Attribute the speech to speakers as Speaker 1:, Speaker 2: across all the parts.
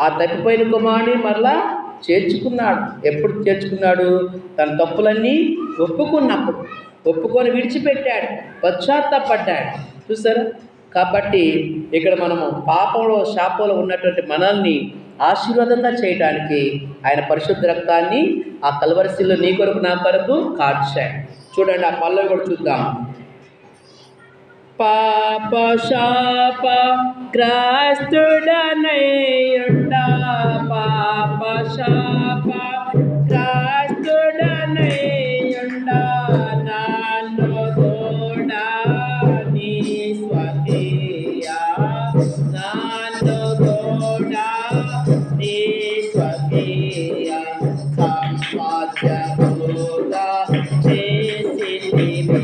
Speaker 1: ఆ తప్పిపోయిన కుమారుని మరలా చేర్చుకున్నాడు. ఎప్పుడు చేర్చుకున్నాడు? తన తప్పులన్నీ ఒప్పుకున్నప్పుడు. ఒప్పుకొని విడిచిపెట్టాడు. పశ్చాత్తాపడ్డాడు. చూసారా కాబట్టి ఇక్కడ మనము పాపంలో శాపంలో ఉన్నటువంటి మనల్ని ఆశీర్వాదంగా చేయడానికి ఆయన పరిశుద్ధ రక్తాన్ని ఆ కలవరిశీల్లో నీ కొరకు నా కొరకు కార్చాడు. చూడండి ఆ పల్లవి కూడా చూద్దాం. పాప శాప గ్రస్తుడనయ్యుండ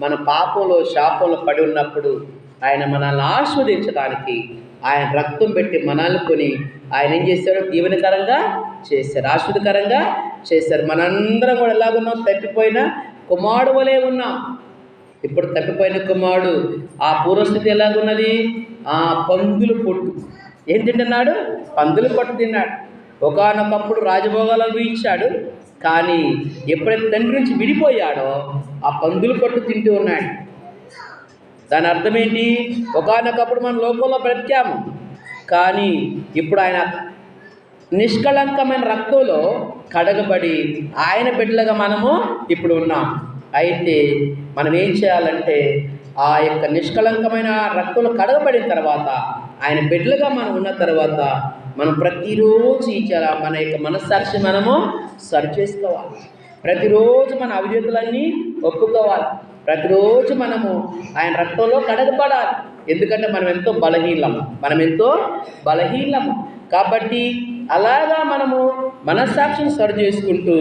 Speaker 1: మన పాపంలో శాపంలో పడి ఉన్నప్పుడు ఆయన మనల్ని ఆస్వాదించడానికి ఆయన రక్తం పెట్టి మనల్ని కొని ఆయన ఏం చేశారు? దీవెనకరంగా చేశారు. ఆస్వాదకరంగా చేశారు. మనందరం కూడా ఎలాగున్నాం? తప్పిపోయిన కుమారుడు వలె ఉన్నాం. ఇప్పుడు తప్పిపోయిన కుమారుడు ఆ పూర్వస్థితి ఎలాగున్నది? ఆ పందులు పొట్టు ఏం తింటున్నాడు? పందులు పొట్టు తిన్నాడు. ఒకనొకప్పుడు రాజభోగాలు అనుభవించాడు. కానీ ఎప్పుడైతే తండ్రి నుంచి విడిపోయాడో ఆ పందులు పట్టు తింటూ ఉన్నాడు. దాని అర్థం ఏంటి ఒకనొకప్పుడు మనం లోకంలో బ్రతికాము. కానీ ఇప్పుడు ఆయన నిష్కళంకమైన రక్తంలో కడగబడి ఆయన బిడ్డలుగా మనము ఇప్పుడు ఉన్నాం. అయితే మనం ఏం చేయాలంటే ఆ యొక్క నిష్కళంకమైన రక్తంలో కడగబడిన తర్వాత ఆయన బిడ్డలుగా మనం ఉన్న తర్వాత మనం ప్రతిరోజు ఇచ్చారా మన యొక్క మనస్సాక్షి మనము సరి చేసుకోవాలి ప్రతిరోజు మన అవిధేతలన్నీ ఒప్పుకోవాలి. ప్రతిరోజు మనము ఆయన రక్తంలో కడగబడాలి ఎందుకంటే మనం ఎంతో బలహీనము మనం ఎంతో బలహీనము కాబట్టి అలాగా మనము మనస్సాక్షిని సరి చేసుకుంటూ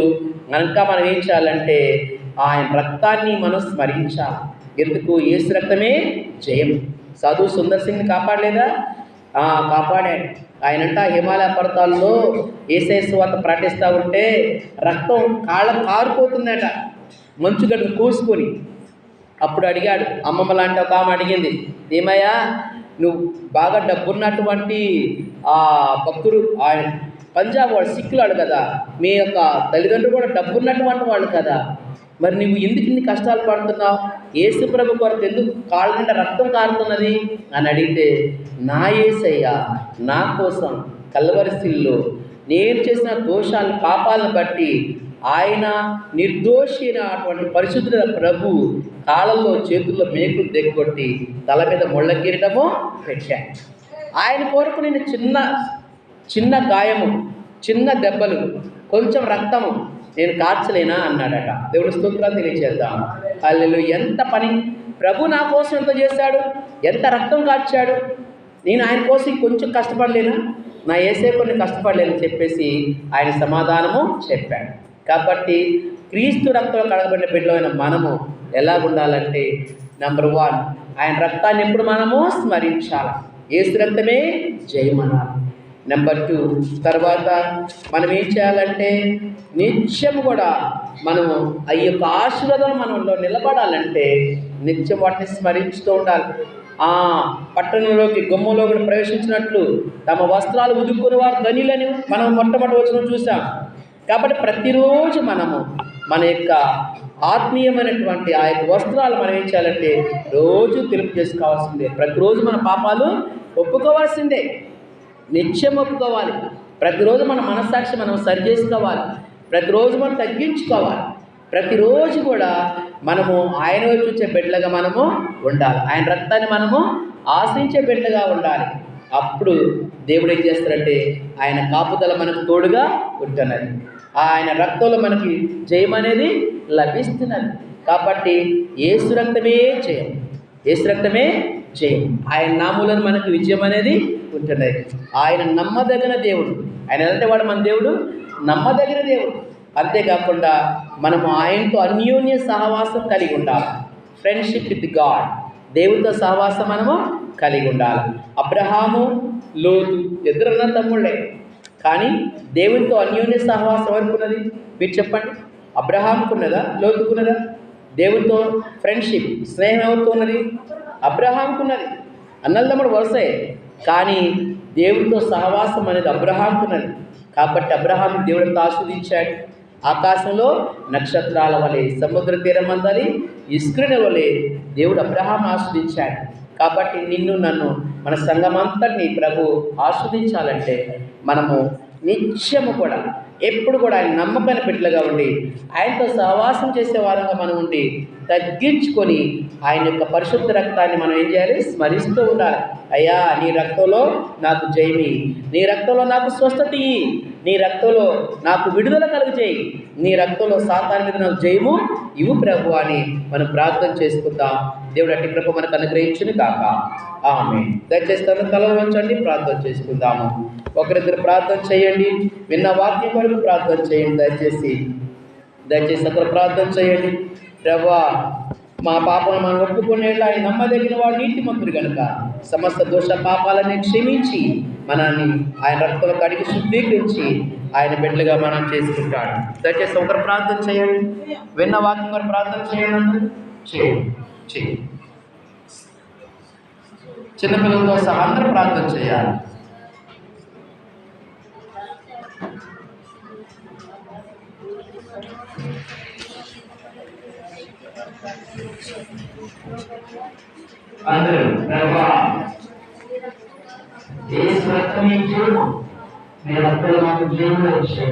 Speaker 1: ఇంకా మనం ఏం చేయాలంటే ఆయన రక్తాన్ని మనం స్మరించాలి. ఎందుకు? ఏసు రక్తమే జయము. సాధు సుందర్ సింగ్ని కాపాడలేదా? కాపాడాడు ఆయనంట హిమాలయ పర్వతాల్లో ఏసేసు వంత ప్రకటిస్తూ ఉంటే రక్తం కాళ్ళ కారిపోతుందట. మంచు గడ్డ కూసుకొని. అప్పుడు అడిగాడు అమ్మమ్మ లాంటి ఒక ఆమె అడిగింది ఏమయ్యా నువ్వు బాగా డబ్బున్నటువంటి ఆ భక్తుడు ఆయన పంజాబ్ వాళ్ళు సిక్కులాడు కదా మీ యొక్క తల్లిదండ్రులు కూడా డబ్బున్నటువంటి వాళ్ళు కదా మరి నువ్వు ఎందుకు ఇన్ని కష్టాలు పడుతున్నావు? ఏసు ప్రభు కొరకు ఎందుకు కాళ్ళ నిండా రక్తం కారుతున్నది? అని అడిగితే నా ఏసయ్య నా కోసం కల్వరిశిల్లో నేను చేసిన దోషాలను పాపాలను బట్టి ఆయన నిర్దోషి అటువంటి పరిశుద్ధుల ప్రభు కాళ్ళల్లో చేతుల్లో మేకులు దిగొట్టి తల మీద ముళ్ళ కిరీటము పెట్టాడు. ఆయన కొరకు నేను చిన్న చిన్న గాయము చిన్న దెబ్బలు కొంచెం రక్తము నేను కార్చలేనా అన్నాడట. దేవుడు స్తోత్రాలు తెలియజేద్దాం అల్లెలు ఎంత పని? ప్రభు నా కోసం ఎంత చేశాడు? ఎంత రక్తం కార్చాడు? నేను ఆయన కోసం కొంచెం కష్టపడలేనా? నా ఏసే కొన్ని కష్టపడలేని చెప్పేసి ఆయన సమాధానము చెప్పాడు. కాబట్టి క్రీస్తు రక్తంలో కడగబడిన బిడ్డలైన మనము ఎలా ఉండాలంటే నంబర్ వన్ ఆయన రక్తాన్ని ఎప్పుడు మనము స్మరించాలి? ఏసు రక్తమే జయమనాలి. Number two. తర్వాత మనం ఏం చేయాలంటే నిత్యం కూడా మనము ఆ యొక్క ఆశీర్వాదం మనలో నిలబడాలంటే నిత్యం వాటిని స్మరించుతూ ఉండాలి. ఆ పట్టణంలోకి గుమ్మంలోకి ప్రవేశించినట్లు తమ వస్త్రాలు ఉదుక్కుని వారు ధనిలని మనం మొట్టమొదటి వచ్చిన చూసాం కాబట్టి ప్రతిరోజు మనము మన యొక్క ఆత్మీయమైనటువంటి ఆ యొక్క వస్త్రాలు మనం ఏం చేయాలంటే రోజు తెలుపు చేసుకోవాల్సిందే. ప్రతిరోజు మన పాపాలు ఒప్పుకోవాల్సిందే. నిత్యం ఒప్పుకోవాలి ప్రతిరోజు మన మనస్సాక్షి మనం సరి చేసుకోవాలి. ప్రతిరోజు మనం తగ్గించుకోవాలి. ప్రతిరోజు కూడా మనము ఆయన వైపు చూసే బిడ్డలుగా మనము ఉండాలి. ఆయన రక్తాన్ని మనము ఆశించే బిడ్డలుగా ఉండాలి. అప్పుడు దేవుడు ఏం చేస్తారంటే ఆయన కాపుదల మనకు తోడుగా ఉంటున్నది. ఆయన రక్తంలో మనకి జయం అనేది లభిస్తున్నది. కాబట్టి ఏసు రక్తమే జయం. ఏసు రక్తమే జయం ఆయన నామూలను మనకు విజయం అనేది ఉంటున్నది ఆయన నమ్మదగిన దేవుడు. ఆయన ఎలాంటి వాడు మన దేవుడు? నమ్మదగిన దేవుడు. అంతేకాకుండా మనము ఆయనతో అన్యోన్య సహవాసం కలిగి ఉండాలి. ఫ్రెండ్షిప్ విత్ గాడ్ దేవుడితో సహవాసం మనము కలిగి ఉండాలి. అబ్రహాము లోతు ఇద్దరున్న తమ్ముళ్ళే. కానీ దేవునితో అన్యోన్య సహవాసం ఎవరికి ఉన్నది మీరు చెప్పండి. అబ్రహాంకున్నదా లోతుకున్నదా? దేవునితో ఫ్రెండ్షిప్ స్నేహం ఎవరితో ఉన్నది? అబ్రహాంకున్నది. అన్నలదమ్ముడు వరుసే. కానీ దేవుడితో సహవాసం అనేది అబ్రహాంకున్నది. కాబట్టి అబ్రహాం దేవుడితో ఆస్వాదించాడు ఆకాశంలో నక్షత్రాల వలె సముద్ర తీరమందరి ఇస్క్రుని వలె దేవుడు అబ్రహాం ఆస్వాదించాడు కాబట్టి నిన్ను నన్ను మన సంఘమంతటిని ప్రభు ఆస్వాదించాలంటే మనము నిత్యము కూడా ఎప్పుడు కూడా ఆయన నమ్మకమైన పెట్టలుగా ఉండి ఆయనతో సహవాసం చేసే వారంగా మనం ఉండి తగ్గించుకొని ఆయన యొక్క పరిశుద్ధ రక్తాన్ని మనం ఏం చేయాలి? స్మరిస్తూ ఉండాలి. అయ్యా నీ రక్తంలో నాకు జయమి. నీ రక్తంలో నాకు స్వస్థత ఇయ్యి. నీ రక్తంలో నాకు విడుదల కలుగజేయి నీ రక్తంలో సాతాన్ మీద నాకు జయము ఇవు ప్రభు అని మనం ప్రార్థన చేసుకుందాం. దేవుడు అట్టి కృప మనకు అనుగ్రహించును కాక ఆమె దయచేసి తన తల వంచండి ప్రార్థన చేసుకుందాము. ఒకరిద్దరు ప్రార్థన చేయండి విన్న వాక్యం వరకు ప్రార్థన చేయండి దయచేసి. దయచేసి అక్కడ ప్రార్థన చేయండి. ప్రభా మా పాపను మనం ఒప్పుకునేలా ఆయన నమ్మదగిన వాడు నీతిమంతుడు కనుక సమస్త దోష పాపాలని క్షమించి మనల్ని ఆయన రక్తంలో కడిగి శుద్ధీకరించి ఆయన బిడ్డలుగా మనం చేసుకుంటాడు. దయచేసి ఒకరు ప్రార్థన చేయండి. విన్న వాక్యం వారు ప్రార్థన చేయండి చేయండి. చేయండి. చిన్నపిల్లలతో సహా అందరూ ప్రార్థన చేయాలి. అందరూ ప్రభా ఏ స్వచ్ఛమే జీవనం మీ రక్తంలో మాకు జీవనం వచ్చాయి